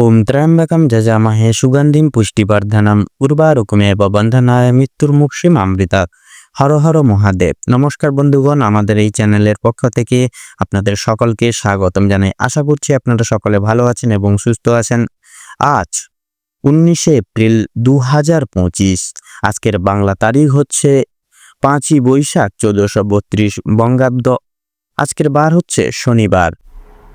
ওম ত্র্যম্বকম যজামহে সুগন্ধিম পুষ্টিবর্ধনম উর্বারুকমেব বন্ধনায় মৃত্যুর মুক্ষিম অমৃতা হর হর মহাদেব নমস্কার বন্ধুগণ, আমাদের এই চ্যানেলের পক্ষ থেকে আপনাদের সকলকে স্বাগতম জানাই। আশা করছি আপনারা সকলে ভালো আছেন এবং সুস্থ আছেন। আজ উনিশে এপ্রিল দু হাজার পঁচিশ, আজকের বাংলা তারিখ হচ্ছে পাঁচই বৈশাখ চোদ্দশো বত্রিশ বঙ্গাব্দ। আজকের বার হচ্ছে শনিবার।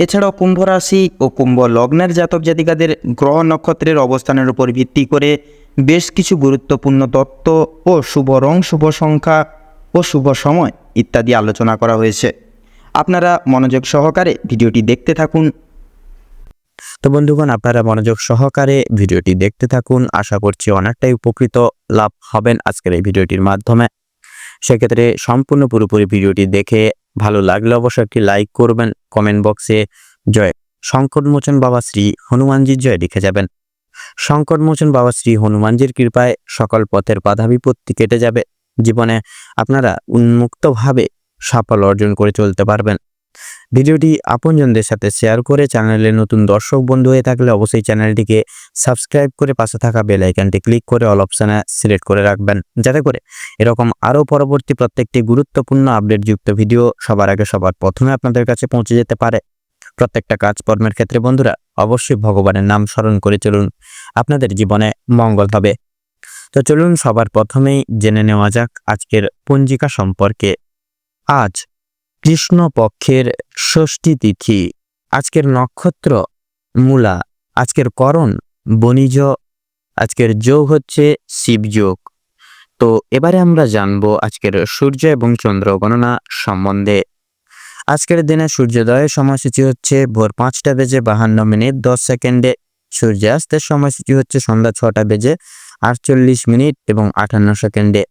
এছাড়াও কুম্ভ রাশি ও কুম্ভ লগ্নের জাতক জাতিকাদের গ্রহ নক্ষত্রের অবস্থানের উপর ভিত্তি করে বেশ কিছু গুরুত্বপূর্ণ তত্ত্ব ও শুভ রং, শুভ সংখ্যা ও শুভ সময় ইত্যাদি আলোচনা করা হয়েছে। আপনারা মনোযোগ সহকারে ভিডিওটি দেখতে থাকুন। তো বন্ধুগণ, আপনারা মনোযোগ সহকারে ভিডিওটি দেখতে থাকুন। আশা করছি অনেকটাই উপকৃত লাভ হবেন আজকের এই ভিডিওটির মাধ্যমে। সেক্ষেত্রে সম্পূর্ণ পুরোপুরি ভিডিওটি দেখে ভালো লাগলে অবশ্যই একটি লাইক করবেন কমেন্ট বক্সে জয়। সংকটমোচন বাবা শ্রী হনুমানজির জয় লিখে যাবেন। সংকটমোচন বাবা শ্রী হনুমানজির কৃপায় সকল পথের বাধা বিপত্তি কেটে যাবে। জীবনে আপনারা উন্মুক্তভাবে সাফল্য অর্জন করে চলতে পারবেন। ভিডিওটি আপনজনদের সাথে শেয়ার করে চ্যানেলে নতুন দর্শক বন্ধু হয়ে থাকলে অবশ্যই চ্যানেলটিকে সাবস্ক্রাইব করে পাশে থাকা বেল আইকনটি ক্লিক করে অল অপশানে সিলেক্ট করে রাখবেন। যাতে করে এরকম আরও পরবর্তী প্রত্যেকটি গুরুত্বপূর্ণ আপডেটযুক্ত ভিডিও সবার আগে সবার প্রথমে আপনাদের কাছে পৌঁছে যেতে পারে। প্রত্যেকটা কাজকর্মের ক্ষেত্রে বন্ধুরা অবশ্যই ভগবানের নাম স্মরণ করে চলুন, আপনাদের জীবনে মঙ্গল হবে। তো চলুন সবার প্রথমেই জেনে নেওয়া যাক আজকের পঞ্জিকা সম্পর্কে। আজ কৃষ্ণ পক্ষের ষষ্ঠী তিথি, আজকের নক্ষত্র মূলা, আজকের করণ বণিজ, আজকের যোগ হচ্ছে শিবযোগ তো এবারে আমরা জানব আজকের সূর্য এবং চন্দ্র গণনা সম্বন্ধে। আজকের দিনে সূর্যোদয়ের সময়সূচি হচ্ছে ভোর পাঁচটা বেজে বাহান্ন মিনিট দশ সেকেন্ডে। সূর্যাস্তের সময়সূচি হচ্ছে সন্ধ্যা ছটা বেজে আটচল্লিশ মিনিট এবং আটান্ন সেকেন্ডে।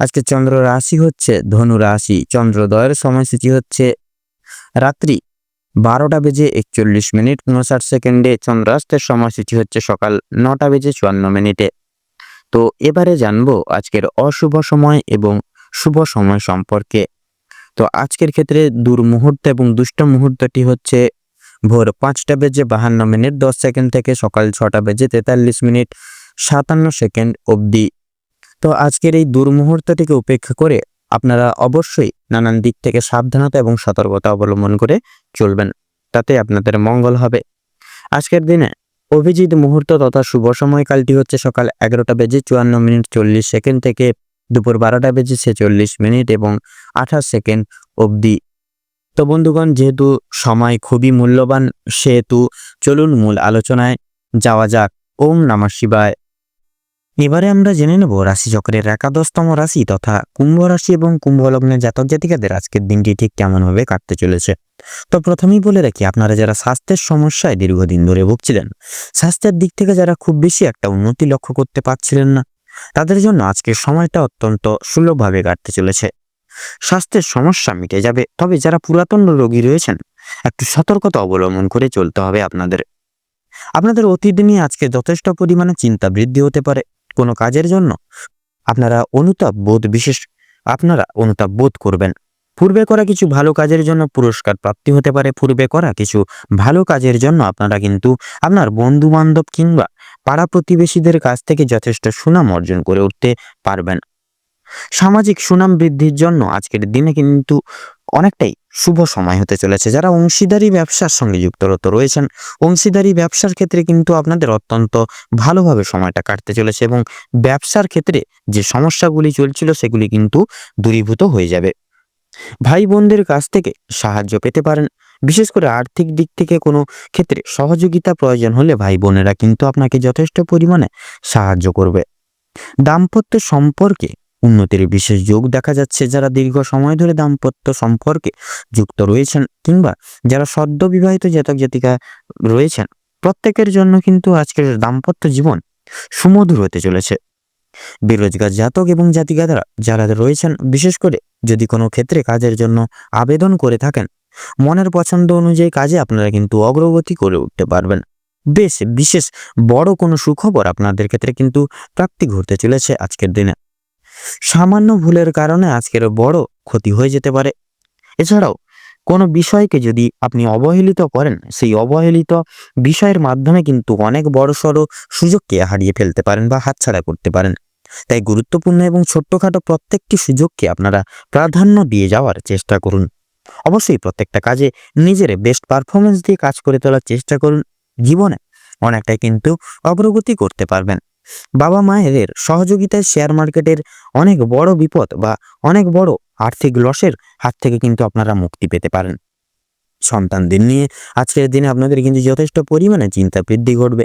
আজকে চন্দ্র রাশি হচ্ছে ধনু রাশি। চন্দ্রোদয়ের সময়সূচি হচ্ছে রাত্রি বারোটা বেজে একচল্লিশ মিনিট উনষাট সেকেন্ডে চন্দ্রাস্তের সময়সূচি হচ্ছে সকাল নটা বেজে চুয়ান্ন মিনিটে। তো এবারে জানব আজকের অশুভ সময় এবং শুভ সময় সম্পর্কে। তো আজকের ক্ষেত্রে দুর্মুহূর্ত এবং দুষ্ট মুহূর্তটি হচ্ছে ভোর পাঁচটা বেজে বাহান্ন মিনিট, দশ সেকেন্ড থেকে সকাল ছটা বেজে তেতাল্লিশ মিনিট, সাতান্ন সেকেন্ড অবধি তো আজকের এই দুর্মুহূর্তটিকে উপেক্ষা করে আপনারা অবশ্যই নানান দিক থেকে সাবধানতা এবং সতর্কতা অবলম্বন করে চলবেন। তাতে আপনাদের মঙ্গল হবে। আজকের দিনে অভিজিৎ মুহূর্ত তথা শুভ সময়কালটি হচ্ছে সকাল এগারোটা বেজে চুয়ান্ন মিনিট চল্লিশ সেকেন্ড থেকে দুপুর বারোটা বেজে ছেচল্লিশ মিনিট এবং আঠাশ সেকেন্ড অবধি। তো বন্ধুগণ, যেহেতু সময় খুবই মূল্যবান, সেহেতু চলুন মূল আলোচনায় যাওয়া যাক। ওম নমঃ শিবায়। এবারে আমরা জেনে নেব রাশিচক্রের একাদশতম রাশি তথা কুম্ভ রাশি এবং কুম্ভ লগ্নের জাতক জাতিকাদের আজকের দিনটি ঠিক কেমনভাবে কাটতে চলেছে। তো প্রথমেই বলে রাখি, আপনারা যারা স্বাস্থ্যের সমস্যায় দীর্ঘদিন ধরে ভুগছিলেন, স্বাস্থ্যের দিক থেকে যারা খুব বেশি একটা উন্নতি লক্ষ্য করতে পারছিলেন না, তাদের জন্য আজকের সময়টা অত্যন্ত সুলভভাবে কাটতে চলেছে। স্বাস্থ্যের সমস্যা মিটে যাবে, তবে যারা পুরাতন রোগী রয়েছেন, একটু সতর্কতা অবলম্বন করে চলতে হবে আপনাদের। আপনাদের অতীত নিয়ে আজকে যথেষ্ট পরিমাণে চিন্তা বৃদ্ধি হতে পারে। কোনো কাজের জন্য? আপনারা অনুতাপ বোধ বিশেষ, আপনারা অনুতাপ বোধ করবেন। পূর্বে করা কিছু ভালো কাজের জন্য পুরস্কার প্রাপ্তি হতে পারে, পূর্বে করা কিছু ভালো কাজের জন্য আপনারা কিন্তু আপনার বন্ধু বান্ধব কিংবা পাড়া প্রতিবেশীদের কাছ থেকে যথেষ্ট সুনাম অর্জন করে উঠতে পারবেন। সামাজিক সুনাম বৃদ্ধির জন্য আজকের দিনে কিন্তু অনেকটাই শুভ সময় হতে চলেছে। যারা অংশীদারি ব্যবসার সঙ্গে যুক্তরত রয়েছেন, অংশীদারি ব্যবসার ক্ষেত্রে কিন্তু আপনাদের অত্যন্ত ভালোভাবে সময়টা কাটতে চলেছে এবং ব্যবসার ক্ষেত্রে যে সমস্যাগুলি চলছিল সেগুলি কিন্তু দূরীভূত হয়ে যাবে। ভাই বোনদের কাছ থেকে সাহায্য পেতে পারেন। বিশেষ করে আর্থিক দিক থেকে কোনো ক্ষেত্রে সহযোগিতা প্রয়োজন হলে ভাই বোনেরা কিন্তু আপনাকে যথেষ্ট পরিমাণে সাহায্য করবে। দাম্পত্য সম্পর্কে উন্নতির বিশেষ যোগ দেখা যাচ্ছে যারা দীর্ঘ সময় ধরে দাম্পত্য সম্পর্কে যুক্ত রয়েছেন কিংবা যারা সদ্য বিবাহিত জাতক জাতিকা রয়েছেন, প্রত্যেকের জন্য কিন্তু আজকের দাম্পত্য জীবন সুমধুর হতে চলেছে। বেরোজগার জাতক এবং জাতিকাদারা যারা রয়েছেন, বিশেষ করে যদি কোনো ক্ষেত্রে কাজের জন্য আবেদন করে থাকেন, মনের পছন্দ অনুযায়ী কাজে আপনারা কিন্তু অগ্রগতি করে উঠতে পারবেন। বেশ, বিশেষ বড় কোনো সুখবর আপনাদের ক্ষেত্রে কিন্তু প্রাপ্তি ঘটতে চলেছে আজকের দিনে। সামান্য ভুলের কারণে আজকের বড় ক্ষতি হয়ে যেতে পারে। এছাড়াও, কোনো বিষয়কে যদি আপনি অবহেলিত করেন, সেই অবহেলিত বিষয়ের মাধ্যমে কিন্তু অনেক বড় সড়ো সুযোগকে হারিয়ে ফেলতে পারেন বা হাতছাড়া করতে পারেন। তাই গুরুত্বপূর্ণ এবং ছোট্টখাটো প্রত্যেকটি সুযোগকে আপনারা প্রাধান্য দিয়ে যাওয়ার চেষ্টা করুন। অবশ্যই প্রত্যেকটা কাজে নিজের বেস্ট পারফরমেন্স দিয়ে কাজ করে তোলার চেষ্টা করুন। জীবনে অনেকটাই কিন্তু অগ্রগতি করতে পারবেন। বাবা মায়েদের সহযোগিতায় শেয়ার মার্কেটের অনেক বড় বিপদ বা অনেক বড় আর্থিক লসের হাত থেকে কিন্তু আপনারা মুক্তি পেতে পারেন। সন্তানদের নিয়ে আজকের দিনে আপনাদের কিন্তু যথেষ্ট পরিমাণে চিন্তা বৃদ্ধি ঘটবে।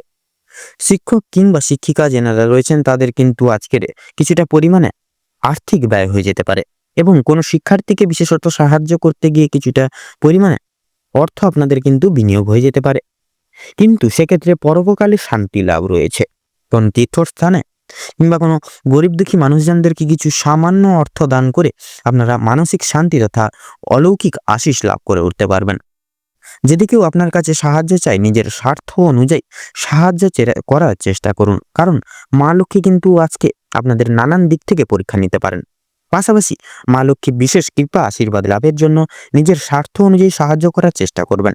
শিক্ষক কিংবা শিক্ষিকা যেনারা রয়েছেন, তাদের কিন্তু আজকের কিছুটা পরিমাণে আর্থিক ব্যয় হয়ে যেতে পারে এবং কোনো শিক্ষার্থীকে বিশেষত সাহায্য করতে গিয়ে কিছুটা পরিমাণে অর্থ আপনাদের কিন্তু বিনিয়োগ হয়ে যেতে পারে। কিন্তু সেক্ষেত্রে পরবকালে শান্তি লাভ রয়েছে। কোন তীর্থস্থানে কিংবা কোনো গরিব দুঃখী মানুষজনদেরকে কিছু সামান্য অর্থ দান করে আপনারা মানসিক শান্তি তথা অলৌকিক আশিস লাভ করে উঠতে পারবেন। যদি কেউ আপনার কাছে সাহায্য চায়, নিজের স্বার্থ অনুযায়ী সাহায্য করার চেষ্টা করুন। কারণ মা লক্ষ্মী কিন্তু আজকে আপনাদের নানান দিক থেকে পরীক্ষা নিতে পারেন। পাশাপাশি মা লক্ষ্মী বিশেষ কৃপা, আশীর্বাদ লাভের জন্য নিজের স্বার্থ অনুযায়ী সাহায্য করার চেষ্টা করবেন।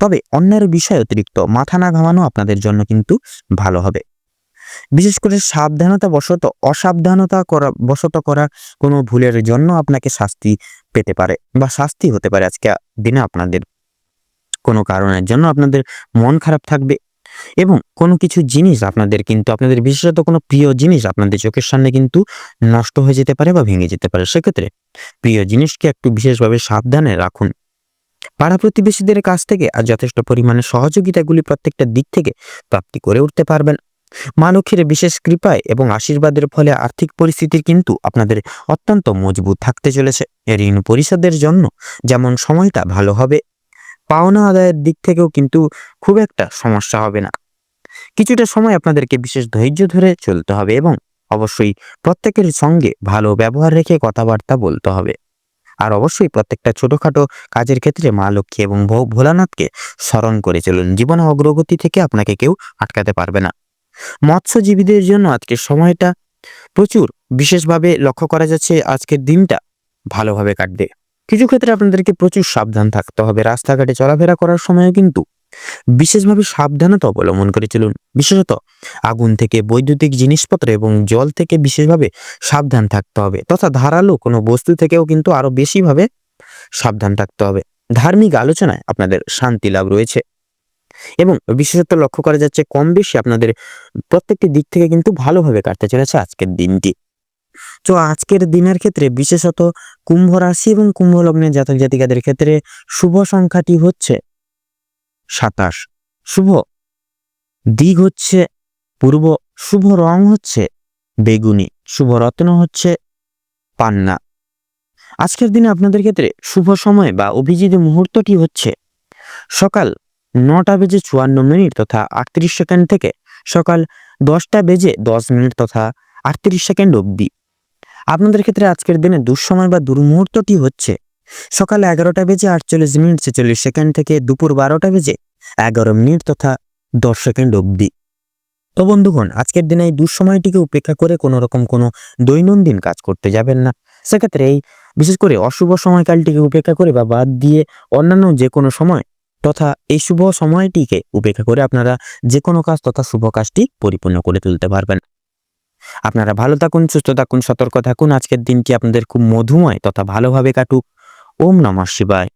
তবে অন্যের বিষয় অতিরিক্ত মাথা না ঘামানো আপনাদের জন্য কিন্তু ভালো হবে। বিশেষ করে সাবধানতা বশত, অসাবধানতা করা, বশত করা কোনো ভুলের জন্য আপনাকে শাস্তি পেতে পারে বা শাস্তি হতে পারে আজকে দিনে আপনাদের। কোনো কারণের জন্য আপনাদের মন খারাপ থাকবে এবং কোনো কিছু জিনিস আপনাদের কিন্তু, আপনাদের বিশেষত কোনো প্রিয় জিনিস আপনাদের চোখের সামনে কিন্তু নষ্ট হয়ে যেতে পারে বা ভেঙে যেতে পারে। সেক্ষেত্রে প্রিয় জিনিসকে একটু বিশেষভাবে সাবধানে রাখুন। পাড়া প্রতিবেশীদের কাছ থেকে আর যথেষ্ট পরিমাণে সহযোগিতাগুলি প্রত্যেকটা দিক থেকে প্রাপ্তি করে উঠতে পারবেন। মা লক্ষ্মীর বিশেষ কৃপায় এবং আশীর্বাদের ফলে আর্থিক পরিস্থিতি কিন্তু আপনাদের অত্যন্ত মজবুত থাকতে চলেছে। ঋণ পরিশোধের জন্য যেমন সময়টা ভালো হবে, পাওনা আদায়ের দিক থেকেও কিন্তু খুব একটা সমস্যা হবে না। কিছুটা সময় আপনাদেরকে বিশেষ ধৈর্য ধরে চলতে হবে এবং অবশ্যই প্রত্যেকের সঙ্গে ভালো ব্যবহার রেখে কথাবার্তা বলতে হবে। আর অবশ্যই প্রত্যেকটা ছোটখাটো কাজের ক্ষেত্রে মা লক্ষ্মী এবং ভোলানাথকে স্মরণ করে চলুন। জীবনে অগ্রগতি থেকে আপনাকে কেউ আটকাতে পারবে না। মৎস্যজীবীদের জন্য আজকের সময়টা প্রচুর। বিশেষভাবে লক্ষ্য করা যাচ্ছে আজকের দিনটা ভালোভাবে কাটবে। কিছু ক্ষেত্রে আপনাদেরকে প্রচুর সাবধান থাকতে হবে। রাস্তাঘাটে চলাফেরা করার সময় কিন্তু বিশেষভাবে সাবধানতা অবলম্বন করে চলুন। বিশেষত আগুন থেকে বৈদ্যুতিক জিনিসপত্র এবং জল থেকে বিশেষভাবে সাবধান থাকতে হবে। তথা ধারালো কোনো বস্তু থেকেও কিন্তু আরও বেশিভাবে সাবধান থাকতে হবে। ধার্মিক আলোচনায় আপনাদের শান্তি লাভ রয়েছে। এবং বিশেষত লক্ষ্য করা যাচ্ছে কম বেশি আপনাদের প্রত্যেকটি দিক থেকে কিন্তু ভালোভাবে কাটতে চলেছে আজকের দিনটি। তো আজকের দিনের ক্ষেত্রে বিশেষত কুম্ভ রাশি এবং কুম্ভ লগ্নের জাতক জাতিকাদের ক্ষেত্রে শুভ সংখ্যাটি হচ্ছে সাতাশ। শুভ দিক হচ্ছে পূর্ব, শুভ রং হচ্ছে বেগুনি, শুভ রত্ন হচ্ছে পান্না। আজকের দিনে আপনাদের ক্ষেত্রে শুভ সময় বা অভিজিৎ মুহূর্তটি হচ্ছে সকাল নটা বেজে চুয়ান্ন মিনিট তথা আটত্রিশ সেকেন্ড থেকে সকাল দশটা বেজে দশ মিনিট তথা আটত্রিশ সেকেন্ড অবধি। আপনাদের ক্ষেত্রে আজকের দিনে দুঃসময় বা দুর্মুহূর্তটি হচ্ছে সকাল এগারোটা বেজে আটচল্লিশ মিনিট ছেচল্লিশ সেকেন্ড থেকে দুপুর বারোটা বেজে এগারো মিনিট তথা দশ সেকেন্ড অবধি। তো বন্ধুগণ, আজকের দিনে এই দুঃসময়টিকে উপেক্ষা করে কোনো রকম কোনো দৈনন্দিন কাজ করতে যাবেন না। সেক্ষেত্রে এই বিশেষ করে অশুভ সময়কালটিকে উপেক্ষা করে বা বাদ দিয়ে অন্যান্য যে কোনো সময় তথা এই শুভ সময়টিকে উপেক্ষা করে আপনারা যে কোনো কাজ তথা শুভ কাজটি পরিপূর্ণ করে তুলতে পারবেন। আপনারা ভালো থাকুন, সুস্থ থাকুন, সতর্ক থাকুন। আজকের দিনটি আপনাদের খুব মধুময় তথা ভালোভাবে কাটুক। ওম নমঃ শিবায়।